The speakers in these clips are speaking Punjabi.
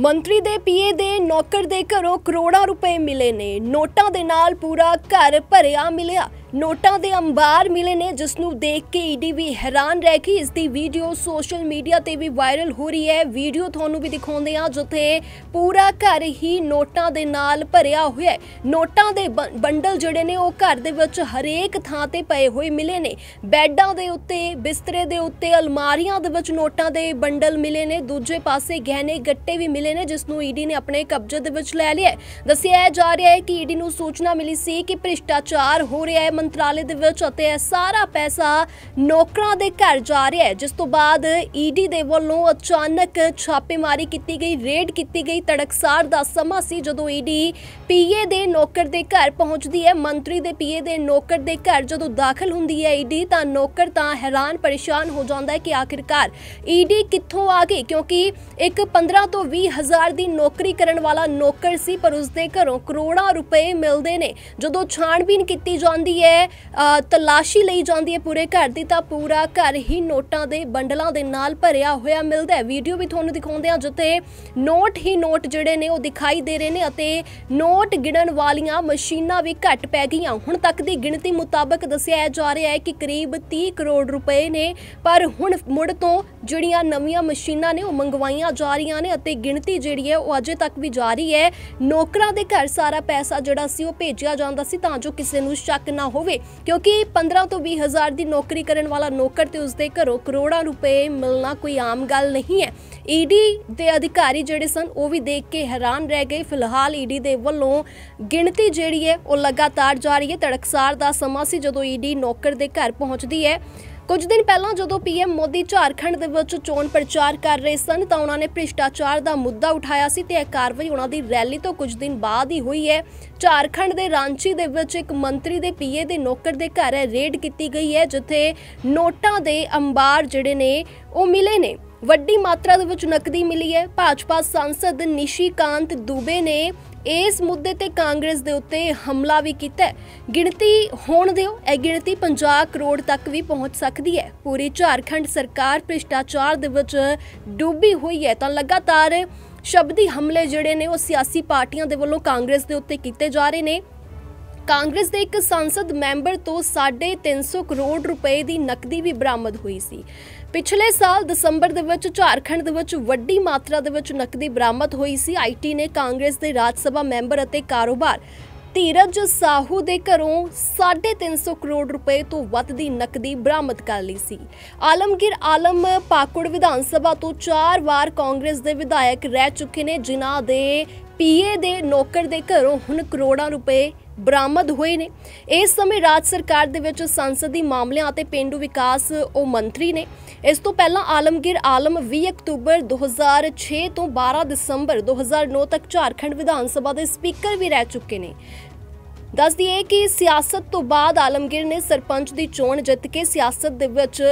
ਮੰਤਰੀ ਦੇ ਪੀਏ ਦੇ ਨੌਕਰ ਦੇ ਘਰੋਂ ਕਰੋੜਾਂ ਰੁਪਏ ਮਿਲੇ ਨੇ। ਨੋਟਾਂ ਦੇ ਨਾਲ ਪੂਰਾ ਘਰ ਭਰਿਆ ਮਿਲਿਆ। ਨੋਟਾਂ ਦੇ ਅੰਬਾਰ ਮਿਲੇ ਨੇ, ਜਿਸ ਨੂੰ ਦੇਖ ਕੇ ਈਡੀ ਵੀ ਹੈਰਾਨ ਰਹਿ ਗਈ। ਇਸ ਦੀ ਵੀਡੀਓ ਸੋਸ਼ਲ ਮੀਡੀਆ ਤੇ ਵੀ ਵਾਇਰਲ ਹੋ ਰਹੀ ਹੈ। ਵੀਡੀਓ ਤੁਹਾਨੂੰ ਵੀ ਦਿਖਾਉਂਦੇ ਆ ਜਿੱਥੇ ਪੂਰਾ ਘਰ ਹੀ ਨੋਟਾਂ ਦੇ ਨਾਲ ਭਰਿਆ ਹੋਇਆ ਹੈ। ਨੋਟਾਂ ਦੇ ਬ- ਬੰਡਲ ਜਿਹੜੇ ਨੇ, ਉਹ ਘਰ ਦੇ ਵਿੱਚ ਹਰੇਕ ਥਾਂ ਤੇ ਪਏ ਹੋਏ ਮਿਲੇ ਨੇ। ਬੈੱਡਾਂ ਦੇ ਉੱਤੇ, ਬਿਸਤਰੇ ਦੇ ਉੱਤੇ, ਅਲਮਾਰੀਆਂ ਦੇ ਵਿੱਚ ਨੋਟਾਂ ਦੇ ਬੰਡਲ ਮਿਲੇ ਨੇ। ਦੂਜੇ ਪਾਸੇ ਗਹਿਣੇ, ਗੱਟੇ ਵੀ ਮਿਲੇ ਨੇ, ਜਿਸ ਨੂੰ ਈਡੀ ਨੇ ਆਪਣੇ ਕਬਜ਼ੇ ਦੇ ਵਿੱਚ ਲੈ ਲਿਆ ਦੱਸਿਆ ਜਾ ਰਿਹਾ ਹੈ ਕਿ ਈਡੀ ਨੂੰ ਸੂਚਨਾ ਮਿਲੀ ਸੀ ਕਿ ਭ੍ਰਿਸ਼ਟਾਚਾਰ ਹੋ ਰਿਹਾ ਹੈ। ਮੰਤਰਾਲੇ ਦੇ ਵਿੱਚ ਅਤੇ ਇਹ ਸਾਰਾ ਪੈਸਾ ਨੌਕਰਾਂ ਦੇ ਘਰ ਜਾ ਰਿਹਾ ਹੈ, ਜਿਸ ਤੋਂ ਬਾਅਦ ਈਡੀ ਦੇ ਵੱਲੋਂ ਅਚਾਨਕ ਛਾਪੇਮਾਰੀ ਕੀਤੀ ਗਈ, ਰੇਡ ਕੀਤੀ ਗਈ, ਤੜਕਸਾਰ ਦਾ ਸਮਾਂ ਸੀ ਜਦੋਂ ਈਡੀ ਪੀਏ ਦੇ ਨੌਕਰ ਦੇ ਘਰ ਪਹੁੰਚਦੀ ਹੈ। ਮੰਤਰੀ ਦੇ ਪੀਏ ਦੇ ਨੌਕਰ ਦੇ ਘਰ ਜਦੋਂ ਦਾਖਲ ਹੁੰਦੀ ਹੈ ਈਡੀ, ਤਾਂ ਨੌਕਰ ਤਾਂ ਹੈਰਾਨ ਪਰੇਸ਼ਾਨ ਹੋ ਜਾਂਦਾ ਹੈ ਕਿ ਆਖਿਰਕਾਰ ਈਡੀ ਕਿੱਥੋਂ ਆ ਗਈ, ਕਿਉਂਕਿ ਇੱਕ 15 ਤੋਂ 20 ਹਜ਼ਾਰ ਦੀ ਨੌਕਰੀ ਕਰਨ ਵਾਲਾ ਨੌਕਰ ਸੀ, ਪਰ ਉਸਦੇ ਘਰੋਂ ਕਰੋੜਾਂ ਰੁਪਏ ਮਿਲਦੇ ਨੇ। ਜਦੋਂ ਛਾਣਬੀਨ ਕੀਤੀ ਜਾਂਦੀ ਹੈ ਅ, ਤਲਾਸ਼ੀ ਲਈ ਜਾਂਦੀ ਹੈ ਪੂਰੇ ਘਰ ਦੀ ਤਾਂ ਪੂਰਾ ਘਰ ਹੀ ਨੋਟਾਂ ਦੇ ਬੰਡਲਾਂ ਦੇ ਨਾਲ ਭਰਿਆ ਹੋਇਆ ਮਿਲਦਾ ਹੈ। ਵੀਡੀਓ ਵੀ ਤੁਹਾਨੂੰ ਦਿਖਾਉਂਦੇ ਆ ਜਿੱਥੇ ਨੋਟ ਹੀ ਨੋਟ ਜਿਹੜੇ ਨੇ ਉਹ ਦਿਖਾਈ ਦੇ ਰਹੇ ਨੇ ਅਤੇ ਨੋਟ ਗਿਣਨ ਵਾਲੀਆਂ ਮਸ਼ੀਨਾਂ ਵੀ ਘੱਟ ਪੈ ਗਈਆਂ। ਹੁਣ ਤੱਕ ਦੀ ਗਿਣਤੀ ਮੁਤਾਬਕ ਦੱਸਿਆ ਜਾ ਰਿਹਾ ਹੈ ਕਿ ਕਰੀਬ 30 ਕਰੋੜ ਰੁਪਏ ਨੇ ਪਰ ਹੁਣ ਮੁੜ ਤੋਂ ਜਿਹੜੀਆਂ ਨਵੀਆਂ ਮਸ਼ੀਨਾਂ ਨੇ ਉਹ ਮੰਗਵਾਈਆਂ ਜਾ ਰਹੀਆਂ ਨੇ ਅਤੇ ਗਿਣਤੀ ਜਿਹੜੀ ਹੈ ਉਹ ਅਜੇ ਤੱਕ ਵੀ ਜਾਰੀ ਹੈ। ਨੌਕਰਾਂ ਦੇ ਘਰ ਸਾਰਾ ਪੈਸਾ ਜਿਹੜਾ ਸੀ ਉਹ ਭੇਜਿਆ ਜਾਂਦਾ ਸੀ ਤਾਂ ਜੋ ਕਿਸੇ ਨੂੰ ਸ਼ੱਕ ਨਾ ਹੋਵੇ, ਕਿਉਂਕਿ 15 ਤੋਂ 20 ਹਜ਼ਾਰ ਦੀ ਨੌਕਰੀ ਕਰਨ ਵਾਲਾ ਨੌਕਰ ਤੇ ਉਸਦੇ ਘਰੋਂ ਕਰੋੜਾਂ ਰੁਪਏ ਮਿਲਣਾ ਕੋਈ ਆਮ ਗੱਲ ਨਹੀਂ ਹੈ। ਈਡੀ ਦੇ ਅਧਿਕਾਰੀ ਜਿਹੜੇ ਸਨ, ਉਹ ਵੀ ਦੇਖ ਕੇ ਹੈਰਾਨ ਰਹਿ ਗਏ। ਫਿਲਹਾਲ ਈਡੀ ਦੇ ਵੱਲੋਂ ਗਿਣਤੀ ਜਿਹੜੀ ਹੈ, ਉਹ ਲਗਾਤਾਰ ਜਾਰੀ ਹੈ। ਤੜਕਸਾਰ ਦਾ ਸਮਾਂ ਸੀ ਜਦੋਂ ਈਡੀ ਨੌਕਰ ਦੇ ਘਰ ਪਹੁੰਚਦੀ ਹੈ। ਕੁਝ ਦਿਨ ਪਹਿਲਾਂ ਜਦੋਂ ਪੀਐਮ ਮੋਦੀ ਝਾਰਖੰਡ ਦੇ ਵਿੱਚ ਚੋਣ ਪ੍ਰਚਾਰ ਕਰ ਰਹੇ ਸਨ ਤਾਂ ਉਹਨਾਂ ਨੇ ਭ੍ਰਿਸ਼ਟਾਚਾਰ ਦਾ ਮੁੱਦਾ ਉਠਾਇਆ ਸੀ ਤੇ ਇਹ ਕਾਰਵਾਈ ਉਹਨਾਂ ਦੀ ਰੈਲੀ ਤੋਂ ਕੁਝ ਦਿਨ ਬਾਅਦ ਹੀ ਹੋਈ ਹੈ। ਝਾਰਖੰਡ ਦੇ ਰਾਂਚੀ ਦੇ ਵਿੱਚ ਇੱਕ ਮੰਤਰੀ ਦੇ ਪੀਏ ਦੇ ਨੌਕਰ ਦੇ ਘਰ ਰੇਡ ਕੀਤੀ ਗਈ ਹੈ, ਜਿੱਥੇ ਨੋਟਾਂ ਦੇ ਅੰਬਾਰ ਜਿਹੜੇ ਨੇ, ਉਹ ਮਿਲੇ ਨੇ। ਵੱਡੀ ਮਾਤਰਾ ਦੇ ਵਿੱਚ ਨਕਦੀ ਮਿਲੀ ਹੈ। ਭਾਜਪਾ ਸੰਸਦ ਨਿਸ਼ੀਕਾਂਤ ਦੁਬੇ ਨੇ ਇਸ ਮੁੱਦੇ ਤੇ ਕਾਂਗਰਸ ਦੇ ਉੱਤੇ ਹਮਲਾ ਵੀ ਕੀਤਾ ਗਿਣਤੀ ਹੋਣ ਦਿਓ, ਇਹ ਗਿਣਤੀ 50 ਕਰੋੜ ਤੱਕ ਵੀ ਪਹੁੰਚ ਸਕਦੀ ਹੈ। ਪੂਰੀ ਝਾਰਖੰਡ ਸਰਕਾਰ ਭ੍ਰਿਸ਼ਟਾਚਾਰ ਦੇ ਵਿੱਚ ਡੁੱਬੀ ਹੋਈ ਹੈ। ਤਾਂ ਲਗਾਤਾਰ ਸ਼ਬਦੀ ਹਮਲੇ ਜਿਹੜੇ ਨੇ, ਉਹ ਸਿਆਸੀ ਪਾਰਟੀਆਂ ਦੇ ਵੱਲੋਂ ਕਾਂਗਰਸ ਦੇ ਉੱਤੇ ਕੀਤੇ ਜਾ ਰਹੇ ਨੇ। ਕਾਂਗਰਸ ਦੇ ਇੱਕ ਸੰਸਦ ਮੈਂਬਰ ਤੋਂ 350 ਕਰੋੜ ਰੁਪਏ ਦੀ ਨਕਦੀ ਵੀ ਬਰਾਮਦ ਹੋਈ ਸੀ। ਪਿਛਲੇ ਸਾਲ ਦਸੰਬਰ ਦੇ ਵਿੱਚ ਝਾਰਖੰਡ ਦੇ ਵਿੱਚ ਵੱਡੀ ਮਾਤਰਾ ਦੇ ਵਿੱਚ ਨਕਦੀ ਬਰਾਮਦ ਹੋਈ ਸੀ। ਆਈਟੀ ਨੇ ਕਾਂਗਰਸ ਦੇ ਰਾਜ ਸਭਾ ਮੈਂਬਰ ਅਤੇ ਕਾਰੋਬਾਰ ਧੀਰਜ ਸਾਹੂ ਦੇ ਘਰੋਂ 350 ਕਰੋੜ ਰੁਪਏ ਤੋਂ ਵੱਧ ਦੀ ਨਕਦੀ ਬਰਾਮਦ ਕਰ ਲਈ ਸੀ। ਆਲਮਗੀਰ ਆਲਮ ਪਾਕੁੜ ਵਿਧਾਨ ਸਭਾ ਤੋਂ ਚਾਰ ਵਾਰ ਕਾਂਗਰਸ ਦੇ ਵਿਧਾਇਕ ਰਹਿ ਚੁੱਕੇ ਨੇ, ਜਿਨ੍ਹਾਂ ਦੇ ਪੀਏ ਦੇ ਨੌਕਰ ਦੇ ਘਰੋਂ ਹੁਣ ਕਰੋੜਾਂ ਰੁਪਏ ਬਰਾਮਦ ਹੋਏ ਨੇ। ਇਸ ਸਮੇਂ ਰਾਜ ਸਰਕਾਰ ਦੇ ਵਿੱਚ ਸੰਸਦੀ ਮਾਮਲਿਆਂ ਅਤੇ ਪਿੰਡੂ ਵਿਕਾਸ ਉਹ ਮੰਤਰੀ ਨੇ। ਇਸ ਤੋਂ ਪਹਿਲਾਂ ਆਲਮਗੀਰ ਆਲਮ 20 ਅਕਤੂਬਰ 2006 ਤੋਂ 12 ਦਸੰਬਰ 2009 ਤੱਕ ਝਾਰਖੰਡ ਵਿਧਾਨ ਸਭਾ ਦੇ ਸਪੀਕਰ ਵੀ ਰਹਿ ਚੁੱਕੇ ਨੇ। ਦੱਸ ਦਈਏ ਕਿ ਸਿਆਸਤ ਤੋਂ ਬਾਅਦ ਆਲਮਗੀਰ ਨੇ ਸਰਪੰਚ ਦੀ ਚੋਣ ਜਿੱਤ ਕੇ ਸਿਆਸਤ ਦੇ ਵਿੱਚ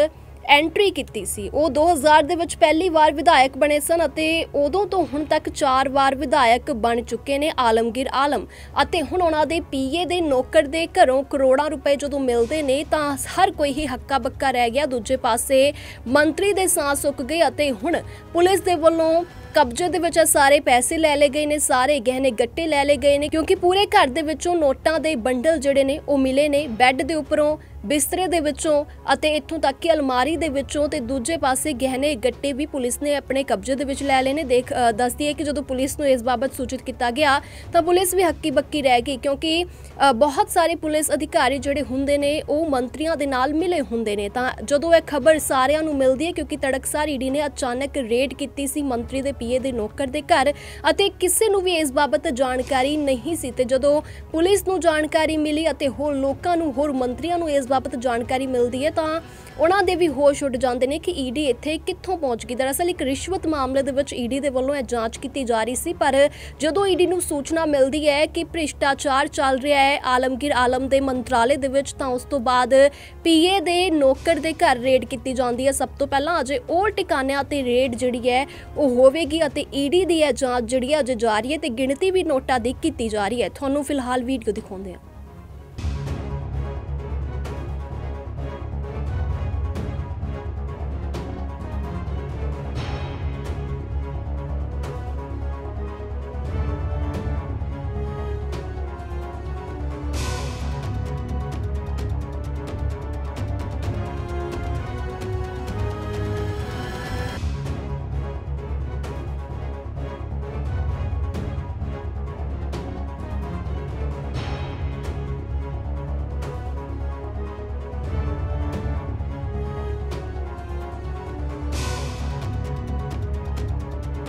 ਐਂਟਰੀ ਕੀਤੀ ਸੀ। ਉਹ 2000 ਦੇ ਵਿੱਚ ਪਹਿਲੀ ਵਾਰ ਵਿਧਾਇਕ ਬਣੇ ਸਨ ਅਤੇ ਉਦੋਂ ਤੋਂ ਹੁਣ ਤੱਕ 4 ਵਾਰ ਵਿਧਾਇਕ ਬਣ ਚੁੱਕੇ ਨੇ ਆਲਮਗੀਰ ਆਲਮ ਅਤੇ ਹੁਣ ਉਹਨਾਂ ਦੇ ਪੀਏ ਦੇ ਨੌਕਰ ਦੇ ਘਰੋਂ ਕਰੋੜਾਂ ਰੁਪਏ ਜਦੋਂ ਮਿਲਦੇ ਨੇ ਤਾਂ ਹਰ ਕੋਈ ਹੀ ਹੱਕਾ ਬੱਕਾ ਰਹਿ ਗਿਆ। ਦੂਜੇ ਪਾਸੇ ਮੰਤਰੀ ਦੇ ਸਾਹ ਸੁੱਕ ਗਏ ਅਤੇ ਹੁਣ ਪੁਲਿਸ ਦੇ ਵੱਲੋਂ ਕਬਜ਼ੇ ਦੇ ਵਿੱਚ ਸਾਰੇ ਪੈਸੇ ਲੈ ਲਏ ਗਏ ਨੇ, ਸਾਰੇ ਗਹਿਣੇ ਗੱਟੇ ਲੈ ਲਏ ਗਏ ਨੇ ਕਿਉਂਕਿ ਪੂਰੇ ਘਰ ਦੇ ਵਿੱਚੋਂ ਨੋਟਾਂ ਦੇ ਬੰਡਲ ਜਿਹੜੇ ਨੇ ਉਹ ਮਿਲੇ ਨੇ। ਬੈੱਡ ਦੇ ਉੱਪਰੋਂ ਬਿਸਤਰੇ ਦੇ ਵਿੱਚੋਂ ਅਤੇ ਇੱਥੋਂ ਤੱਕ ਕਿ ਅਲਮਾਰੀ ਦੇ ਵਿੱਚੋਂ ਤੇ ਦੂਜੇ ਪਾਸੇ ਗਹਿਣੇ ਗੱਟੇ ਵੀ ਪੁਲਿਸ ਨੇ ਆਪਣੇ ਕਬਜ਼ੇ ਦੇ ਵਿੱਚ ਲੈ ਲਏ ਨੇ। ਦੇਖ ਦੱਸਦੀ ਹੈ ਕਿ ਜਦੋਂ ਪੁਲਿਸ ਨੂੰ ਇਸ ਬਾਬਤ ਸੂਚਿਤ ਕੀਤਾ ਗਿਆ, ਤਾਂ ਪੁਲਿਸ ਵੀ ਹੱਕੀ ਬੱਕੀ ਰਹਿ ਗਈ ਕਿਉਂਕਿ ਬਹੁਤ ਸਾਰੇ ਪੁਲਿਸ ਅਧਿਕਾਰੀ ਜਿਹੜੇ ਹੁੰਦੇ ਨੇ, ਉਹ ਮੰਤਰੀਆਂ ਦੇ ਨਾਲ ਮਿਲੇ ਹੁੰਦੇ ਨੇ। ਤਾਂ ਜਦੋਂ ਇਹ ਖਬਰ ਸਾਰਿਆਂ ਨੂੰ ਮਿਲਦੀ ਹੈ ਕਿਉਂਕਿ ਤੜਕਸਾਰ ਈਡੀ ਨੇ ਅਚਾਨਕ ਰੇਡ ਕੀਤੀ ਸੀ ਮੰਤਰੀ ਦੇ ਪੀਏ ਦੇ ਨੌਕਰ ਦੇ ਘਰ ਅਤੇ ਕਿਸੇ ਨੂੰ ਵੀ ਇਸ ਬਾਬਤ ਜਾਣਕਾਰੀ ਨਹੀਂ ਸੀ। ਤੇ ਜਦੋਂ ਪੁਲਿਸ ਨੂੰ ਜਾਣਕਾਰੀ ਮਿਲੀ ਅਤੇ ਹੋਰ ਲੋਕਾਂ ਨੂੰ, ਹੋਰ ਮੰਤਰੀਆਂ ਨੂੰ ਇਸ ਇਸ ਬਾਬਤ ਜਾਣਕਾਰੀ ਮਿਲਦੀ ਹੈ, ਤਾਂ ਉਹਨਾਂ ਦੇ ਵੀ ਹੋਸ਼ ਉੱਡ ਜਾਂਦੇ ਨੇ ਕਿ ਈਡੀ ਇੱਥੇ ਕਿੱਥੋਂ ਪਹੁੰਚ ਗਈ। ਦਰਅਸਲ ਇੱਕ ਰਿਸ਼ਵਤ ਮਾਮਲੇ ਦੇ ਵਿੱਚ ਈਡੀ ਦੇ ਵੱਲੋਂ ਇਹ ਜਾਂਚ ਕੀਤੀ ਜਾ ਰਹੀ ਸੀ, ਪਰ ਜਦੋਂ ਈਡੀ ਨੂੰ ਸੂਚਨਾ ਮਿਲਦੀ ਹੈ ਕਿ ਭ੍ਰਿਸ਼ਟਾਚਾਰ ਚੱਲ ਰਿਹਾ ਹੈ ਆਲਮਗੀਰ ਆਲਮ ਦੇ ਮੰਤਰਾਲੇ ਦੇ ਵਿੱਚ, ਤਾਂ ਉਸ ਤੋਂ ਬਾਅਦ ਪੀਏ ਦੇ ਨੌਕਰ ਦੇ ਘਰ ਰੇਡ ਕੀਤੀ ਜਾਂਦੀ ਹੈ। ਸਭ ਤੋਂ ਪਹਿਲਾਂ ਅਜੇ ਉਹ ਟਿਕਾਣਿਆਂ ਤੇ ਰੇਡ ਜਿਹੜੀ ਹੈ, ਉਹ ਹੋਵੇਗੀ ਅਤੇ ਈਡੀ ਦੀ ਇਹ ਜਾਂਚ ਜਿਹੜੀ ਹੈ ਅਜੇ ਜਾਰੀ ਹੈ ਤੇ ਗਿਣਤੀ ਵੀ ਨੋਟਾਂ ਦੀ ਕੀਤੀ ਜਾ ਰਹੀ ਹੈ। ਤੁਹਾਨੂੰ ਫਿਲਹਾਲ ਵੀਡੀਓ ਦਿਖਾਉਂਦੇ ਹਾਂ।